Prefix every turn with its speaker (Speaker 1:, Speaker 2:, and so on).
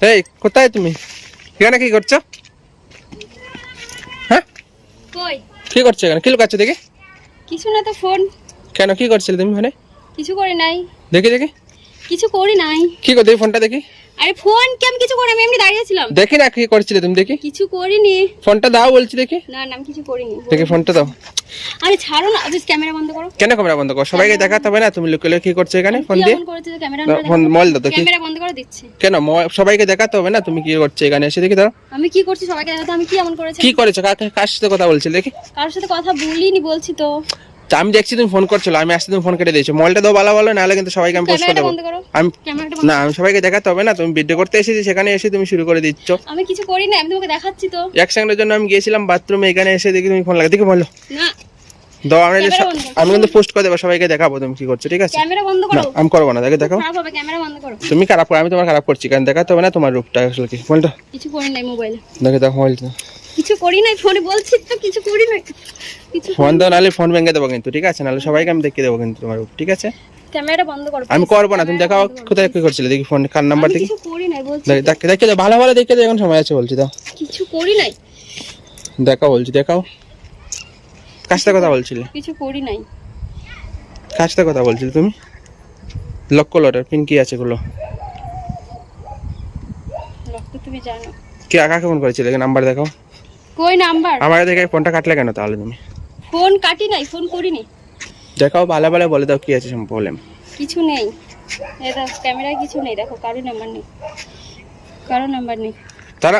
Speaker 1: এই কোথায় তুমি? এখানে কি করছ? হ্যাঁ?
Speaker 2: কই?
Speaker 1: কি করছ এখানে? কি লুকাচ্ছ দেখি?
Speaker 2: কিছু না তো ফোন
Speaker 1: কেন কি করছিলে তুমি ওখানে
Speaker 2: কিছু করি নাই।
Speaker 1: দেখি দেখি।
Speaker 2: কিছু করি নাই।
Speaker 1: কি করছ ফোনটা দেখি।
Speaker 2: আরে ফোন কি আমি কিছু করি আমি এমনি দাঁড়িয়েছিলাম
Speaker 1: দেখি না কি করছিলে তুমি দেখি।
Speaker 2: কিছু করিনি।
Speaker 1: ফোনটা দাও বলছি দেখি।
Speaker 2: না না আমি কিছু করিনি
Speaker 1: দেখি ফোনটা দাও।
Speaker 2: আরে ছাড়ো না বেশ ক্যামেরা বন্ধ করো।
Speaker 1: কেন ক্যামেরা বন্ধ করো? সবাইকে দেখাতে হবে না তুমি লুকিয়ে লুকিয়ে কি করছ এখানে ফোন দিয়ে। ফোন মোবাইল দাও তো
Speaker 2: ক্যামেরা বন্ধ করে দিচ্ছে।
Speaker 1: কেন সবাইকে দেখাতে হবে না তুমি কি করছ এখানে? এসে দেখি দাও
Speaker 2: আমি কি করছি সবাইকে দেখাতে আমি কি এমন করেছি?
Speaker 1: কি করেছ? কার সাথে কথা বলছিলে দেখি।
Speaker 2: কারোর সাথে কথা বলিনি বলছি তো।
Speaker 1: তা আমি দেখছি তুমি ফোন করছ আমি আসতে তুমি ফোন কেটে দিয়েছ। মলটা দাও ভালো ভালো নাহলে কিন্তু সবাইকে আমি পোস্ট করে দেবো। আমি না আমি সবাইকে দেখাতে হবে না তুমি ভিডিও করতে এসেছি সেখানে এসে তুমি শুরু করে দিচ্ছ।
Speaker 2: আমি কিছু করি না আমি তোমাকে দেখাচ্ছি তো।
Speaker 1: এক সেকেন্ডের জন্য আমি গিয়েছিলাম বাথরুমে এখানে এসে দেখি তুমি ফোন লাগা দেখি বলো।
Speaker 2: না
Speaker 1: দাও আমি আমি কিন্তু পোস্ট করে দেবো সবাইকে দেখাবো তুমি কি করছ ঠিক আছে?
Speaker 2: ক্যামেরা বন্ধ করো।
Speaker 1: আমি করব না দেখে দেখাও
Speaker 2: খারাপ হবে ক্যামেরা বন্ধ করো।
Speaker 1: তুমি খারাপ করো আমি তোমার খারাপ করছি কারণ দেখাতে হবে না তোমার রূপটা আসলে কি। মোবাইলটা
Speaker 2: কিছু করি নাই মোবাইলে।
Speaker 1: দেখে দেখো মোবাইলটা
Speaker 2: কিছু করি নাই ফোনে বলছি তো কিছু করি নাই। কিছু
Speaker 1: ফোন দাও নাহলে ফোন ভেঙে দেবো কিন্তু ঠিক আছে? নাহলে সবাইকে আমি দেখিয়ে দেবো কিন্তু তোমার ঠিক আছে?
Speaker 2: ক্যামেরাটা বন্ধ করো
Speaker 1: আমি করব না তুমি দেখাও কোথায় কি করছিলে দেখি ফোন কার নাম্বার দেখি।
Speaker 2: কিছু করি নাই বলছি।
Speaker 1: দেখে দেখে দেখে দাও, ভালো ভালো দেখে দাও, এখন সময় আছে বলছি দাও।
Speaker 2: কিছু করি নাই?
Speaker 1: দেখাও বলছি দেখাও। সাথে কথা বলছিলে?
Speaker 2: কিছু করি নাই।
Speaker 1: সাথে কথা বলছিলে তুমি? লক কলরের পিন কি আছে গুলো
Speaker 2: রক্ত তুমি জানো।
Speaker 1: কে কাকে ফোন করেছিলে? নাম্বার দেখাও।
Speaker 2: কই নাম্বার
Speaker 1: আমার দেখে ফোনটা কাটলে কেন তাহলে তুমি?
Speaker 2: ফোন কাটি নাই ফোন করিনি।
Speaker 1: দেখাও ভালো ভালো বলে দাও কি আছে প্রবলেম
Speaker 2: কিছু নেই। এটা ক্যামেরায় কিছু নেই দেখো কারও নাম্বার নেই। কারও নাম্বার নেই।
Speaker 1: তারা